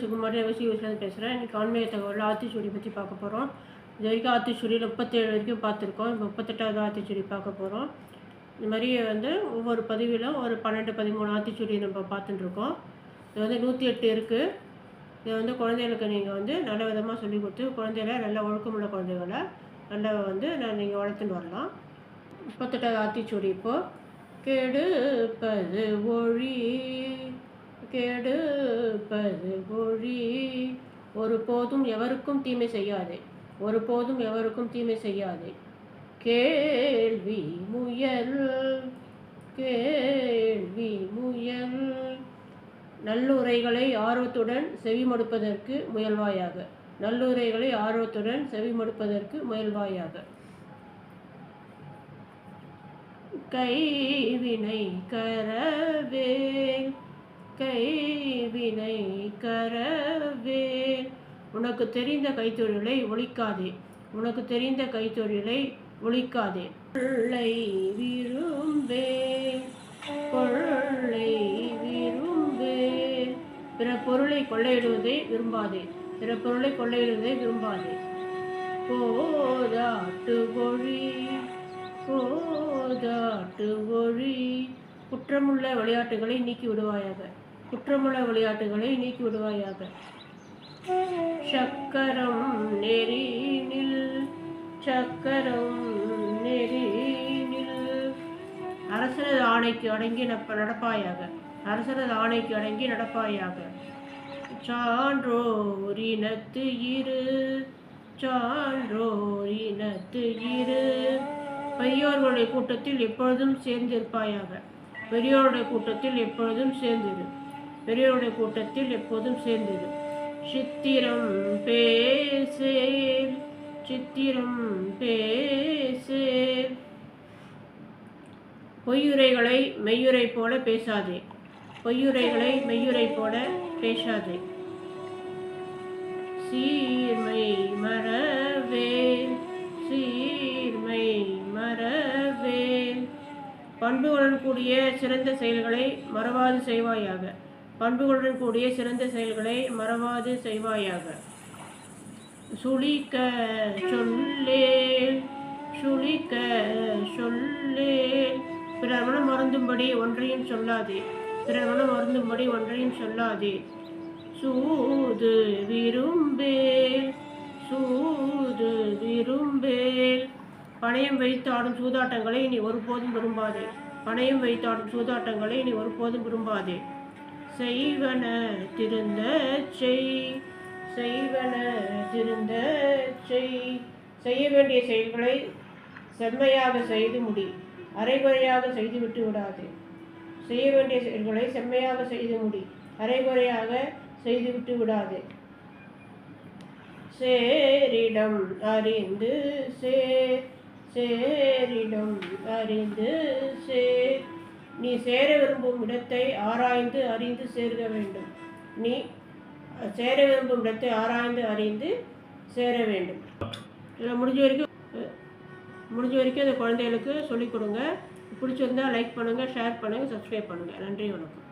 சுகுமாரி அவசி யூஸ்லேருந்து பேசுகிறேன் இன்றைக்கி ஆன்மீக தகவலில் ஆத்திச்சூடி பற்றி பார்க்க போகிறோம் இது வரைக்கும் ஆத்திச்சூடியில் முப்பத்தேழு வரைக்கும் பார்த்துருக்கோம். இப்போ முப்பத்தெட்டாவது ஆத்திச்சூடி பார்க்க போகிறோம் இந்த மாதிரி வந்து ஒவ்வொரு பதிவில் ஒரு பன்னெண்டு பதிமூணு ஆத்திச்சூடி நம்ம பார்த்துட்டுருக்கோம். இது வந்து நூற்றி எட்டு இருக்குது இதை வந்து குழந்தைகளுக்கு நீங்கள் வந்து நல்ல விதமாக சொல்லி கொடுத்து குழந்தைகள நல்ல ஒழுக்கமுள்ள குழந்தைகளை நல்லா வந்து நான் நீங்கள் வளர்த்துன்னு வரலாம். முப்பத்தெட்டாவது ஆத்திச்சூடி இப்போது கெடுப்பது ஒழி. கெடுப்பது ஒழி ஒரு போதும் எவருக்கும் தீமை செய்யாதே. ஒரு போதும் எவருக்கும் தீமை செய்யாதே. கேள்வி முயல். கேள்வி முயல். நல்லுரைகளை ஆர்வத்துடன் செவிமடுப்பதற்கு முயல்வாயாக. நல்லுரைகளை ஆர்வத்துடன் செவிமடுப்பதற்கு முயல்வாயாக. கைவினை கரவேல். கைவினை கரவேல் உனக்கு தெரிந்த கைத்தொழிலை ஒழிக்காதே. உனக்கு தெரிந்த கைத்தொழிலை ஒழிக்காதே. கொள்ளை விரும்பே. கொள்ளை விரும்பே. பிற பொருளை கொள்ளையிடுவதை விரும்பாதே. பிற பொருளை கொள்ளையிடுவதை விரும்பாதே. போதாட்டு மொழி போதாட்டு மொழி குற்றமுள்ள விளையாட்டுகளை நீக்கி விடுவாயாக. குற்றமுள்ள விளையாட்டுகளை நீக்கி விடுவாயாக. சக்கரம் நெறினில் சக்கரம் நெறினில் அரசனது ஆணைக்கு அடங்கி நப்ப நடப்பாயாக. அரசனது ஆணைக்கு அடங்கி நடப்பாயாக. சான்றோரினத்து இரு சான்றோரினத்து இரு. பெரியோர்களுடைய கூட்டத்தில் எப்பொழுதும் சேர்ந்திருப்பாயாக. பெரியோருடைய கூட்டத்தில் எப்பொழுதும் சேர்ந்திரு. பெரியோருடைய கூட்டத்தில் எப்போதும் சேர்ந்தது சித்திரம் பேசேல் சித்திரம் பேசேல் பொய்யுரைகளை மெய்யுரை போல பேசாதே. பொய்யுரைகளை மெய்யுரை போல பேசாதே. சீர்மை மறவேல் சீர்மை மறவேல் பண்புகளுடன் கூடிய சிறந்த செயல்களை மறவாது செய்வாயாக. பண்புகளுடன் கூடிய சிறந்த செயல்களை மறவாது செய்வாயாக. சுழிக்க சொல்லே சுழிக்க சொல்லே. பிறர் மனம் மருந்தும்படி ஒன்றையும் சொல்லாதே பிறர் மனம் மருந்தும்படி ஒன்றையும் சொல்லாதே. சூது விரும்பேல் சூது விரும்பேல். பணயம் வைத்து ஆடும் சூதாட்டங்களை நீ ஒருபோதும் விரும்பாதே பணயம் வைத்து ஆடும் சூதாட்டங்களை நீ ஒருபோதும் விரும்பாதே. செய்வன திருந்த செய் செய்வன திருந்த செய் செய்ய வேண்டிய செயல்களை செம்மையாக செய்து முடி அரைகுறையாக செய்துவிட்டு விடாதே. செய்ய வேண்டிய செயல்களை செம்மையாக செய்து முடி அரைகுறையாக செய்துவிட்டு விடாதே. சேரிடம் அறிந்து சேர் சேரிடம் அறிந்து சேர் நீ சேர விரும்பும் இடத்தை ஆராய்ந்து அறிந்து சேர்க வேண்டும். நீ சேர விரும்பும் இடத்தை ஆராய்ந்து அறிந்து சேர வேண்டும். இதில் முடிஞ்ச வரைக்கும் முடிஞ்ச வரைக்கும் அந்த குழந்தைகளுக்கு சொல்லிக் கொடுங்க. பிடிச்சிருந்தா லைக் பண்ணுங்கள் ஷேர் பண்ணுங்கள் சப்ஸ்கிரைப் பண்ணுங்கள் நன்றி வணக்கம்.